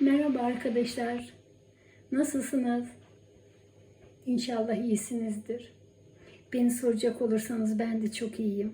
Merhaba arkadaşlar. Nasılsınız? İnşallah iyisinizdir. Beni soracak olursanız ben de çok iyiyim.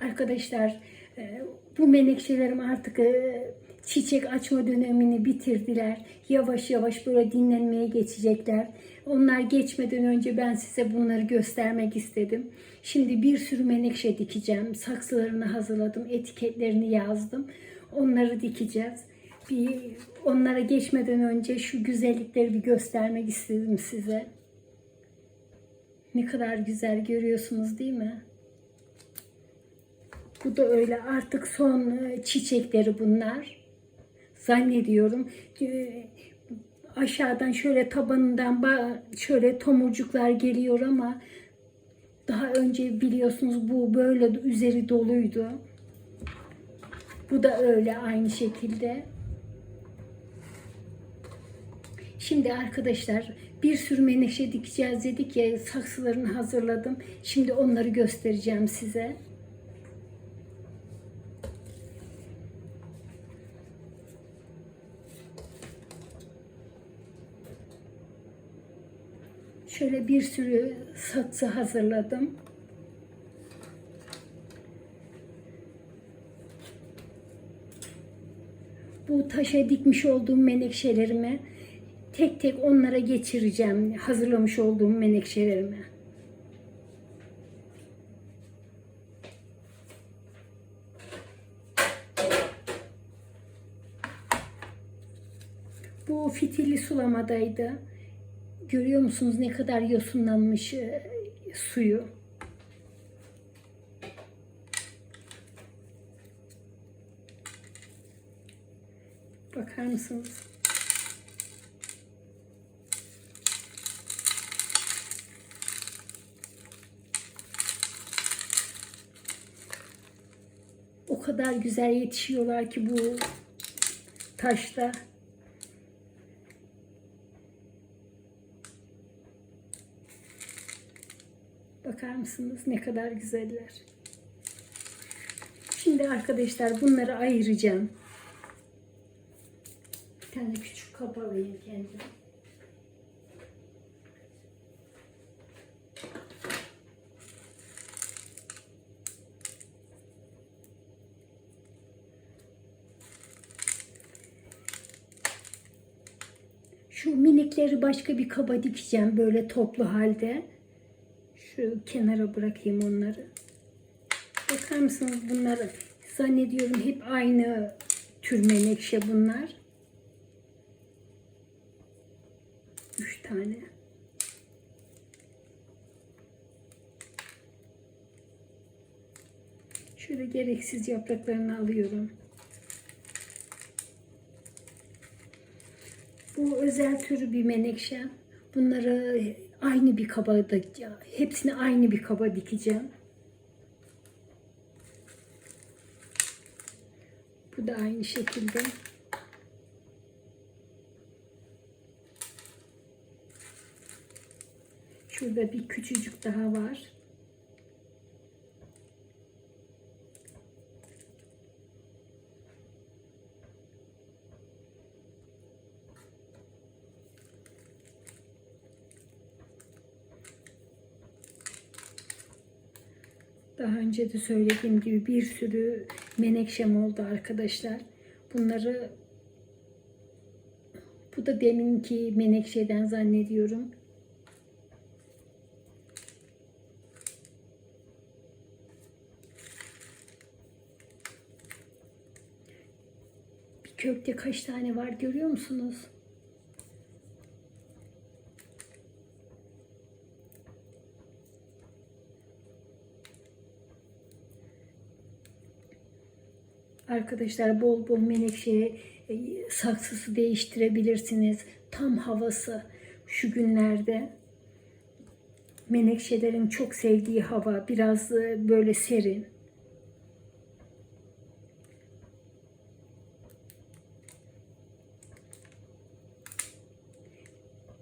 Arkadaşlar e, bu menekşelerim artık e, çiçek açma dönemini bitirdiler. Yavaş yavaş böyle dinlenmeye geçecekler. Onlar geçmeden önce ben size bunları göstermek istedim. Şimdi bir sürü menekşe dikeceğim. Saksılarını hazırladım, etiketlerini yazdım. Onları dikeceğiz. Bir onlara geçmeden önce şu güzellikleri bir göstermek istedim size. Ne kadar güzel görüyorsunuz değil mi? Bu da öyle artık son e, çiçekleri bunlar. Zannediyorum. E, Aşağıdan şöyle tabanından ba- şöyle tomurcuklar geliyor ama daha önce biliyorsunuz bu böyle üzeri doluydu. Bu da öyle aynı şekilde. Şimdi arkadaşlar bir sürü menekşe dikeceğiz dedik ya saksılarını hazırladım. Şimdi onları göstereceğim size. Şöyle bir sürü saksı hazırladım. Bu taşa dikmiş olduğum menekşelerimi tek tek onlara geçireceğim. Hazırlamış olduğum menekşelerimi. Bu fitilli sulamadaydı. Görüyor musunuz ne kadar yosunlanmış e, suyu? Bakar mısınız? O kadar güzel yetişiyorlar ki bu taşta. Bakar mısınız ne kadar güzeller. Şimdi arkadaşlar bunları ayıracağım. Bir tane küçük kap alayım kendime. Minikleri başka bir kaba dikeceğim böyle toplu halde. Şu kenara bırakayım onları. Bakar mısınız bunları? Zannediyorum hep aynı tür menekşe bunlar. Üç tane. Şöyle gereksiz yapraklarını alıyorum. Bu özel türü bir menekşe. Bunları aynı bir kaba da hepsini aynı bir kaba dikeceğim. Bu da aynı şekilde. Şurada bir küçücük daha var. Daha önce de söylediğim gibi bir sürü menekşem oldu arkadaşlar. Bunları bu da deminki menekşeden zannediyorum. Bir kökte kaç tane var görüyor musunuz? Arkadaşlar bol bol menekşe e, saksısı değiştirebilirsiniz. Tam havası şu günlerde. Menekşelerin çok sevdiği hava biraz e, böyle serin.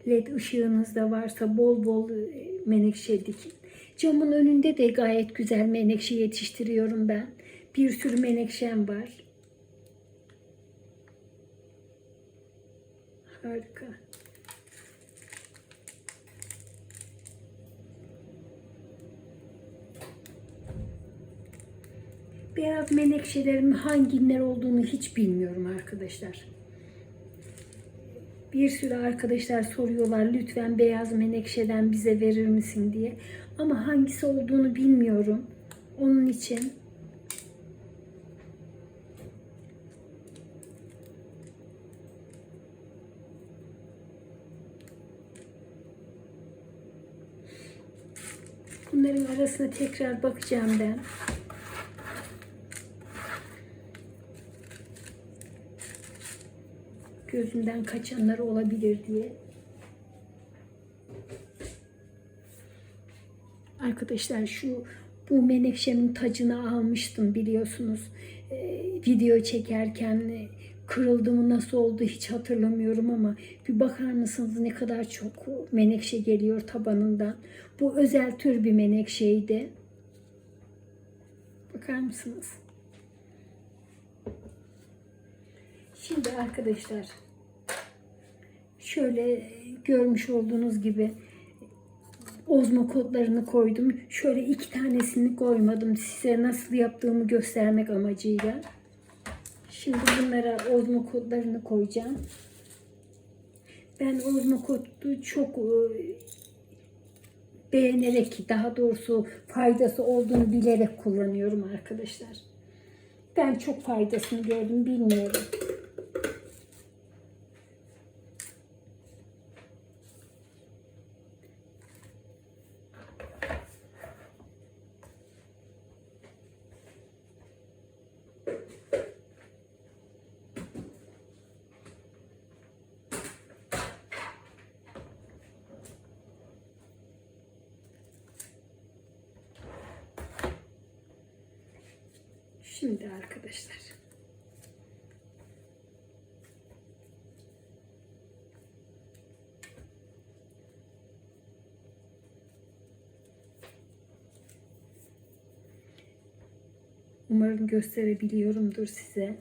led ışığınız da varsa bol bol e, menekşe dikin. Camın önünde de gayet güzel menekşe yetiştiriyorum ben. Bir sürü menekşem var. Harika. Beyaz menekşelerin hangiler olduğunu hiç bilmiyorum arkadaşlar. Bir sürü arkadaşlar soruyorlar lütfen beyaz menekşeden bize verir misin diye. Ama hangisi olduğunu bilmiyorum. Onun için bunların arasına tekrar bakacağım ben. Gözümden kaçanlar olabilir diye. Arkadaşlar şu bu menekşemin tacını almıştım biliyorsunuz. Ee, video çekerken kırıldı mı nasıl oldu hiç hatırlamıyorum ama bir bakar mısınız ne kadar çok menekşe geliyor tabanından. Bu özel tür bir menekşeydi. Bakar mısınız? Şimdi arkadaşlar şöyle görmüş olduğunuz gibi ozmo kodlarını koydum. Şöyle iki tanesini koymadım. Size nasıl yaptığımı göstermek amacıyla. Şimdi bunlara ozmo kodlarını koyacağım. Ben ozmo kodu çok e, beğenerek daha doğrusu faydası olduğunu bilerek kullanıyorum arkadaşlar. Ben çok faydasını gördüm bilmiyorum. Şimdi arkadaşlar. Umarım gösterebiliyorumdur size.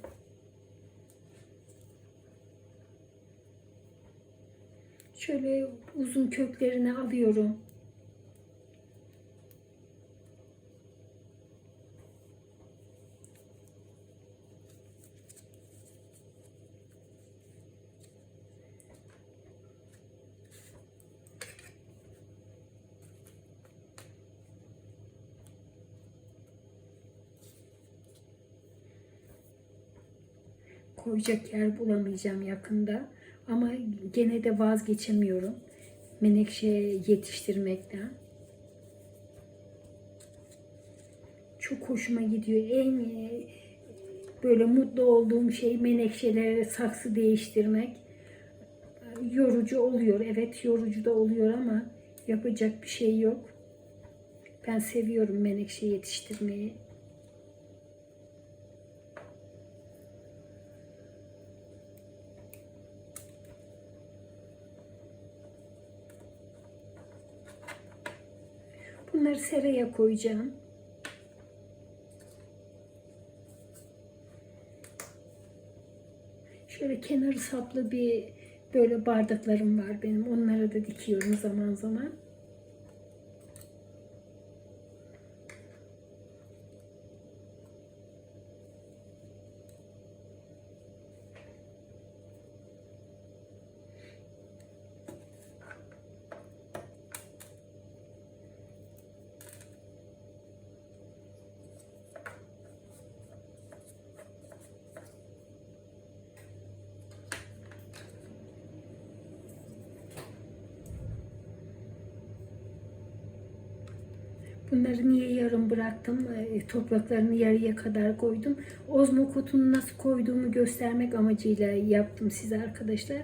Şöyle uzun köklerini alıyorum. Koyacak yer bulamayacağım yakında. Ama gene de vazgeçemiyorum menekşe yetiştirmekten. Çok hoşuma gidiyor. En e, böyle mutlu olduğum şey menekşelere saksı değiştirmek. Yorucu oluyor. Evet yorucu da oluyor ama yapacak bir şey yok. Ben seviyorum menekşe yetiştirmeyi. Bunları seraya koyacağım. Şöyle kenarı saplı bir böyle bardaklarım var benim. Onlara da dikiyorum zaman zaman. Bunları niye yarım bıraktım? E, Topraklarını yarıya kadar koydum. Ozmokotunu nasıl koyduğumu göstermek amacıyla yaptım size arkadaşlar.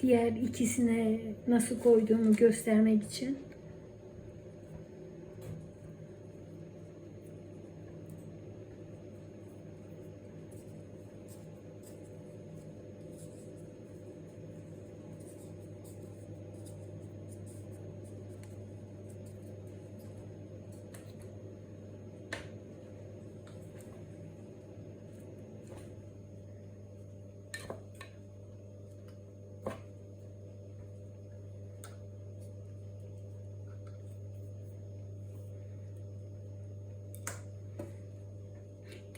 Diğer ikisine nasıl koyduğumu göstermek için.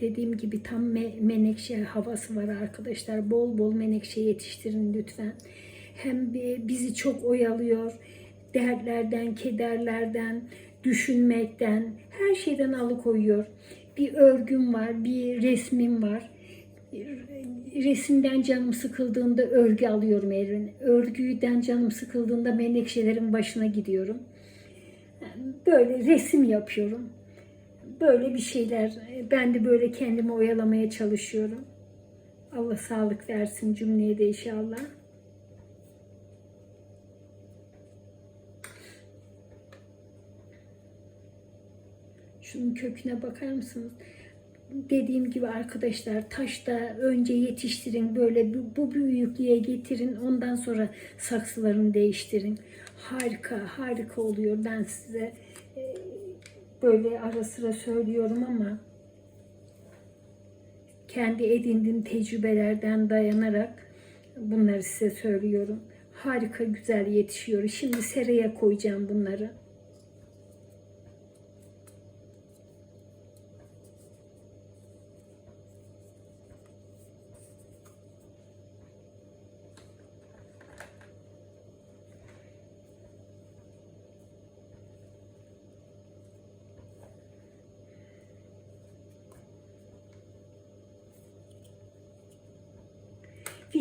Dediğim gibi tam me- menekşe havası var arkadaşlar. Bol bol menekşe yetiştirin lütfen. Hem bi- bizi çok oyalıyor. Dertlerden, kederlerden, düşünmekten, her şeyden alıkoyuyor. Bir örgüm var, bir resmim var. Resimden canım sıkıldığında örgü alıyorum elime. Örgüden canım sıkıldığında menekşelerin başına gidiyorum. Böyle resim yapıyorum. Böyle bir şeyler. Ben de böyle kendimi oyalamaya çalışıyorum. Allah sağlık versin cümleye de inşallah. Şunun köküne bakar mısınız? Dediğim gibi arkadaşlar taşta önce yetiştirin böyle bu, büyüklüğe getirin ondan sonra saksılarını değiştirin. Harika harika oluyor ben size e, böyle ara sıra söylüyorum ama kendi edindiğim tecrübelerden dayanarak bunları size söylüyorum. Harika güzel yetişiyor. Şimdi seraya koyacağım bunları.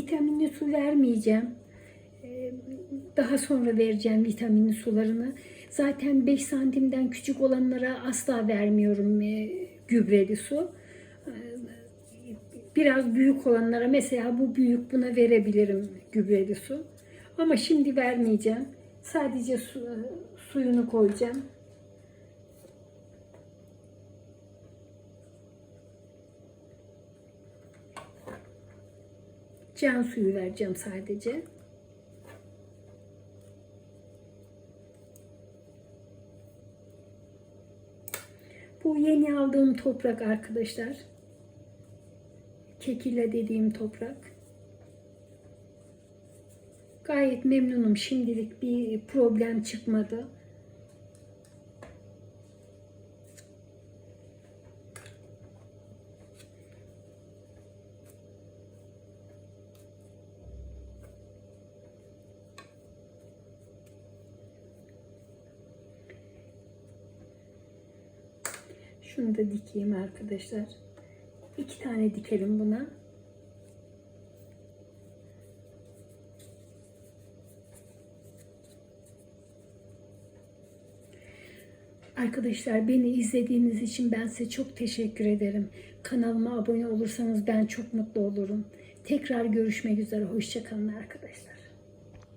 Vitaminli su vermeyeceğim. Ee, Daha sonra vereceğim vitaminli sularını. Zaten 5 santimden küçük olanlara asla vermiyorum e, gübreli su. Ee, Biraz büyük olanlara mesela bu büyük buna verebilirim gübreli su. Ama şimdi vermeyeceğim. Sadece su, suyunu koyacağım. Can suyu vereceğim sadece. Bu yeni aldığım toprak arkadaşlar. Kekile dediğim toprak. Gayet memnunum. Şimdilik bir problem çıkmadı. Şunu da dikeyim arkadaşlar. İki tane dikelim buna. Arkadaşlar beni izlediğiniz için ben size çok teşekkür ederim. Kanalıma abone olursanız ben çok mutlu olurum. Tekrar görüşmek üzere. Hoşçakalın arkadaşlar.